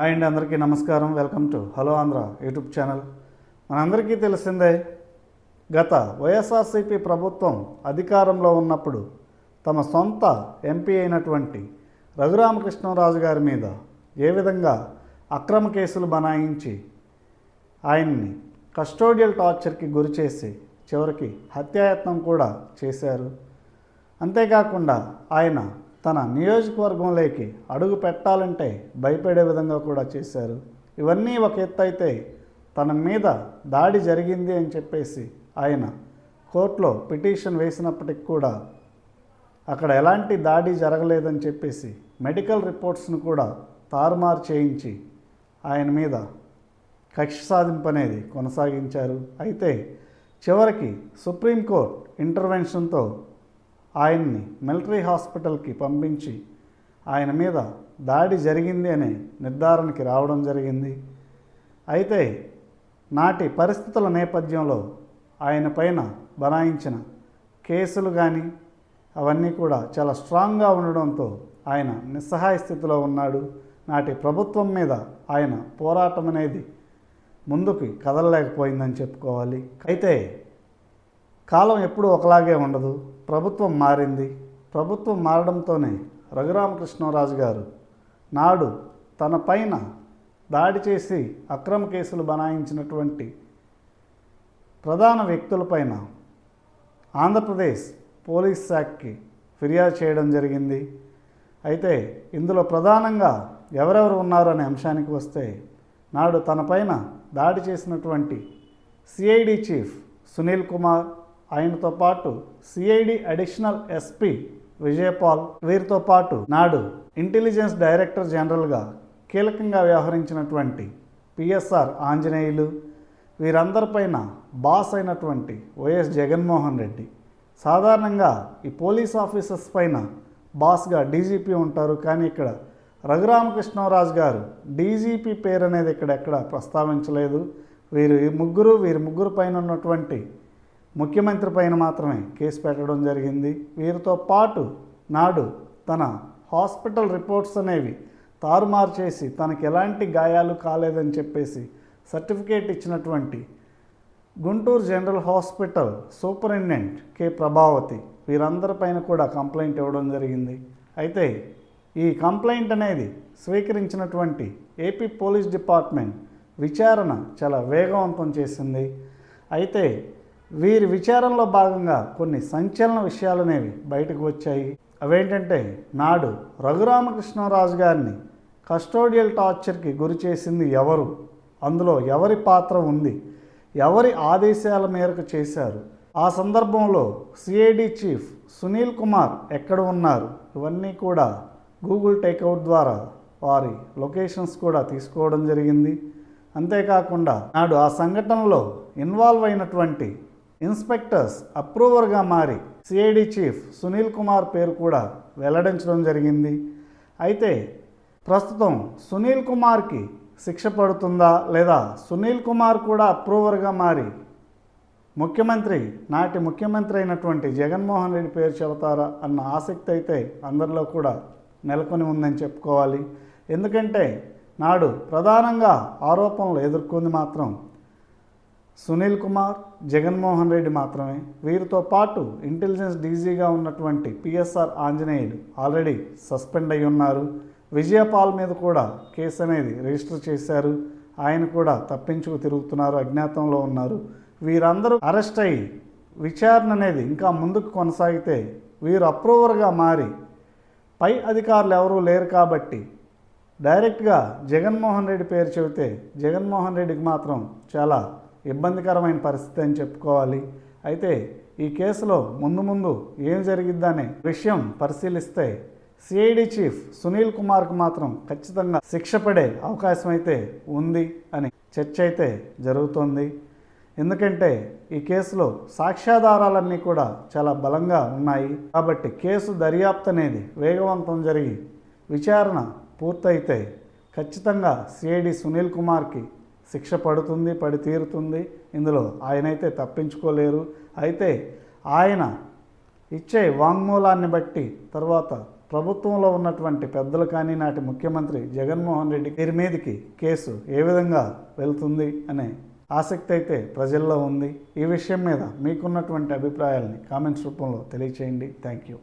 Hi అండి అందరికీ నమస్కారం. Welcome to hello Andhra YouTube channel. మనందరికీ తెలిసిందే గత వైఎస్ఆర్సీపీ ప్రభుత్వం అధికారంలో ఉన్నప్పుడు తమ సొంత ఎంపీ అయినటువంటి రఘురామకృష్ణరాజు గారి మీద ఏ విధంగా అక్రమ కేసులు బనాయించి ఆయన్ని కస్టోడియల్ టార్చర్కి గురి చేసి చివరికి హత్యాయత్నం కూడా చేశారు. అంతేకాకుండా ఆయన తన నియోజకవర్గంలోకి అడుగు పెట్టాలంటే భయపడే విధంగా కూడా చేశారు. ఇవన్నీ ఒక ఎత్తు అయితే తన మీద దాడి జరిగింది అని చెప్పేసి ఆయన కోర్టులో పిటిషన్ వేసినప్పటికి కూడా అక్కడ ఎలాంటి దాడి జరగలేదని చెప్పేసి మెడికల్ రిపోర్ట్స్ను కూడా తారుమారు చేయించి ఆయన మీద కక్ష సాధింపు అనేది కొనసాగించారు. అయితే చివరికి సుప్రీంకోర్టు ఇంటర్వెన్షన్తో ఆయన్ని మిలిటరీ హాస్పిటల్కి పంపించి ఆయన మీద దాడి జరిగింది అనే నిర్ధారణకి రావడం జరిగింది. అయితే నాటి పరిస్థితుల నేపథ్యంలో ఆయన పైన బనాయించిన కేసులు కానీ అవన్నీ కూడా చాలా స్ట్రాంగ్గా ఉండడంతో ఆయన నిస్సహాయ స్థితిలో ఉన్నాడు. నాటి ప్రభుత్వం మీద ఆయన పోరాటం అనేది ముందుకు కదలలేకపోయిందని చెప్పుకోవాలి. అయితే కాలం ఎప్పుడూ ఒకలాగే ఉండదు. ప్రభుత్వం మారింది. ప్రభుత్వం మారడంతోనే రఘురామకృష్ణరాజు గారు నాడు తన పైన దాడి చేసి అక్రమ కేసులు బనాయించినటువంటి ప్రధాన వ్యక్తులపైన ఆంధ్రప్రదేశ్ పోలీస్ శాఖకి ఫిర్యాదు చేయడం జరిగింది. అయితే ఇందులో ప్రధానంగా ఎవరెవరు ఉన్నారు అనే అంశానికి వస్తే నాడు తన పైన దాడి చేసినటువంటి సిఐడి చీఫ్ సునీల్ కుమార్ ఆయనతో పాటు సిఐడి అడిషనల్ ఎస్పీ విజయపాల్ వీరితో పాటు నాడు ఇంటెలిజెన్స్ డైరెక్టర్ జనరల్గా కీలకంగా వ్యవహరించినటువంటి పిఎస్ఆర్ ఆంజనేయులు వీరందరిపైన బాస్ అయినటువంటి వైఎస్ జగన్మోహన్ రెడ్డి. సాధారణంగా ఈ పోలీస్ ఆఫీసర్స్ పైన బాస్గా డీజీపీ ఉంటారు. కానీ ఇక్కడ రఘురామకృష్ణరాజు గారు డీజీపీ పేరు అనేది ఇక్కడ ఎక్కడ ప్రస్తావించలేదు. వీరు ఈ ముగ్గురు వీరి ముగ్గురు పైన ఉన్నటువంటి ముఖ్యమంత్రి పైన మాత్రమే కేసు పెట్టడం జరిగింది. వీరితో పాటు నాడు తన హాస్పిటల్ రిపోర్ట్స్ అనేవి తారుమారు చేసి తనకి ఎలాంటి గాయాలు కాలేదని చెప్పేసి సర్టిఫికేట్ ఇచ్చినటువంటి Guntur general hospital superintendent K Prabhavati వీరందరిపైన కూడా కంప్లైంట్ ఇవ్వడం జరిగింది. అయితే ఈ కంప్లైంట్ అనేది స్వీకరించినటువంటి ఏపీ పోలీస్ డిపార్ట్మెంట్ విచారణ చాలా వేగవంతం చేసింది. అయితే వీరి విచారణలో భాగంగా కొన్ని సంచలన విషయాలు అనేవి బయటకు వచ్చాయి. అవేంటంటే నాడు రఘురామకృష్ణరాజు గారిని కస్టోడియల్ టార్చర్కి గురి చేసింది ఎవరు? అందులో ఎవరి పాత్ర ఉంది? ఎవరి ఆదేశాల మేరకు చేశారు? ఆ సందర్భంలో సిఐడి చీఫ్ సునీల్ కుమార్ ఎక్కడ ఉన్నారు? ఇవన్నీ కూడా గూగుల్ టేక్అవుట్ ద్వారా వారి లొకేషన్స్ కూడా తీసుకోవడం జరిగింది. అంతేకాకుండా నాడు ఆ సంఘటనలో ఇన్వాల్వ్ అయినటువంటి ఇన్స్పెక్టర్స్ అప్రూవర్గా మారి సిఐడి చీఫ్ సునీల్ కుమార్ పేరు కూడా వెల్లడించడం జరిగింది. అయితే ప్రస్తుతం సునీల్ కుమార్కి శిక్ష పడుతుందా లేదా సునీల్ కుమార్ కూడా అప్రూవర్గా మారి ముఖ్యమంత్రి నాటి ముఖ్యమంత్రి అయినటువంటి జగన్మోహన్ రెడ్డి పేరు చెబుతారా అన్న ఆసక్తి అయితే అందరిలో కూడా నెలకొని ఉందని చెప్పుకోవాలి. ఎందుకంటే నాడు ప్రధానంగా ఆరోపణలు ఎదుర్కొంది మాత్రం సునీల్ కుమార్ జగన్మోహన్ రెడ్డి మాత్రమే. వీరితో పాటు ఇంటెలిజెన్స్ డీజీగా ఉన్నటువంటి పిఎస్ఆర్ ఆంజనేయులు ఆల్రెడీ సస్పెండ్ అయి ఉన్నారు. విజయపాల్ మీద కూడా కేసు అనేది రిజిస్టర్ చేశారు. ఆయన కూడా తప్పించుకు తిరుగుతున్నారు అజ్ఞాతంలో ఉన్నారు. వీరందరూ అరెస్ట్ అయ్యి విచారణ అనేది ఇంకా ముందుకు కొనసాగితే వీరు అప్రూవర్గా మారి పై అధికారులు ఎవరూ లేరు కాబట్టి డైరెక్ట్గా జగన్మోహన్ రెడ్డి పేరు చెబితే జగన్మోహన్ రెడ్డికి మాత్రం చాలా ఇబ్బందికరమైన పరిస్థితి అని చెప్పుకోవాలి. అయితే ఈ కేసులో ముందు ముందు ఏం జరిగిద్దనే విషయం పరిశీలిస్తే సిఐడి చీఫ్ సునీల్ కుమార్కు మాత్రం ఖచ్చితంగా శిక్ష పడే అవకాశం అయితే ఉంది అని చర్చ అయితే జరుగుతోంది. ఎందుకంటే ఈ కేసులో సాక్ష్యాధారాలన్నీ కూడా చాలా బలంగా ఉన్నాయి. కాబట్టి కేసు దర్యాప్తు అనేది వేగవంతం జరిగి విచారణ పూర్తయితే ఖచ్చితంగా సిఐడి సునీల్ కుమార్కి శిక్ష పడుతుంది పడి తీరుతుంది. ఇందులో ఆయనైతే తప్పించుకోలేరు. అయితే ఆయన ఇచ్చే వాంగ్మూలాన్ని బట్టి తర్వాత ప్రభుత్వంలో ఉన్నటువంటి పెద్దలు కానీ నాటి ముఖ్యమంత్రి జగన్మోహన్ రెడ్డి వీరి మీదకి కేసు ఏ విధంగా వెళ్తుంది అనే ఆసక్తి అయితే ప్రజల్లో ఉంది. ఈ విషయం మీద మీకున్నటువంటి అభిప్రాయాల్ని కామెంట్స్ రూపంలో తెలియచేయండి. Thank you.